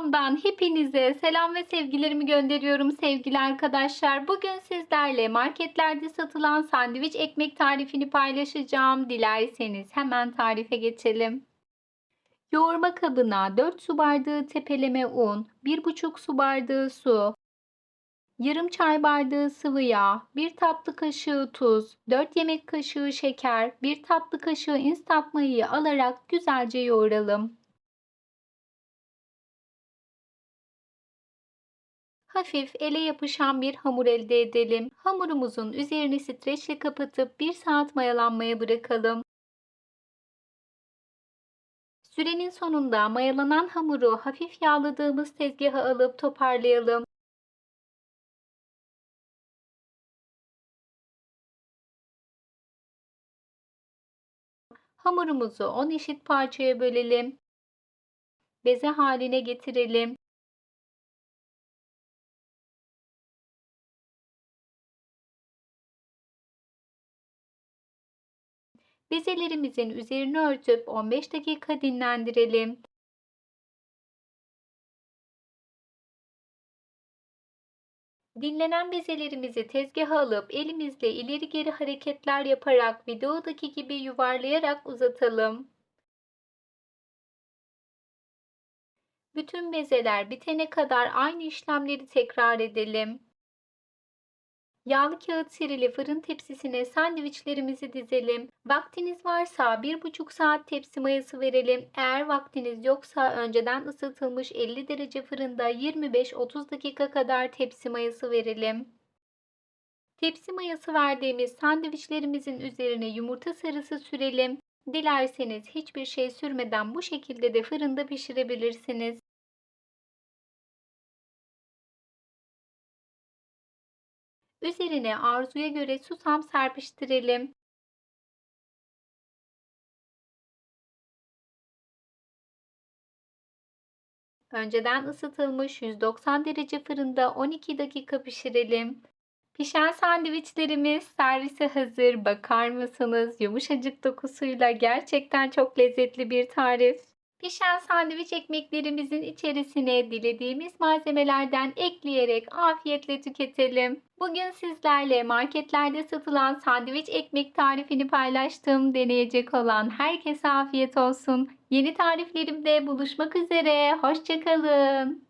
Mutfağımdan hepinize selam ve sevgilerimi gönderiyorum sevgili arkadaşlar. Bugün sizlerle marketlerde satılan sandviç ekmek tarifini paylaşacağım. Dilerseniz hemen tarife geçelim. Yoğurma kabına 4 su bardağı tepeleme un, 1,5 su bardağı su, yarım çay bardağı sıvı yağ, 1 tatlı kaşığı tuz, 4 yemek kaşığı şeker, 1 tatlı kaşığı instant mayayı alarak güzelce yoğuralım. Hafif ele yapışan bir hamur elde edelim. Hamurumuzun üzerini streçle kapatıp 1 saat mayalanmaya bırakalım. Sürenin sonunda mayalanan hamuru hafif yağladığımız tezgaha alıp toparlayalım. Hamurumuzu 10 eşit parçaya bölelim. Beze haline getirelim. Bezelerimizin üzerini örtüp 15 dakika dinlendirelim. Dinlenen bezelerimizi tezgaha alıp elimizle ileri geri hareketler yaparak videodaki gibi yuvarlayarak uzatalım. Bütün bezeler bitene kadar aynı işlemleri tekrar edelim. Yağlı kağıt serili fırın tepsisine sandviçlerimizi dizelim. Vaktiniz varsa 1,5 saat tepsi mayası verelim. Eğer vaktiniz yoksa önceden ısıtılmış 50 derece fırında 25-30 dakika kadar tepsi mayası verelim. Tepsi mayası verdiğimiz sandviçlerimizin üzerine yumurta sarısı sürelim. Dilerseniz hiçbir şey sürmeden bu şekilde de fırında pişirebilirsiniz. Üzerine arzuya göre susam serpiştirelim. Önceden ısıtılmış 190 derece fırında 12 dakika pişirelim. Pişen sandviçlerimiz servise hazır. Bakar mısınız? Yumuşacık dokusuyla gerçekten çok lezzetli bir tarif. Pişen sandviç ekmeklerimizin içerisine dilediğimiz malzemelerden ekleyerek afiyetle tüketelim. Bugün sizlerle marketlerde satılan sandviç ekmek tarifini paylaştım. Deneyecek olan herkese afiyet olsun. Yeni tariflerimde buluşmak üzere. Hoşçakalın.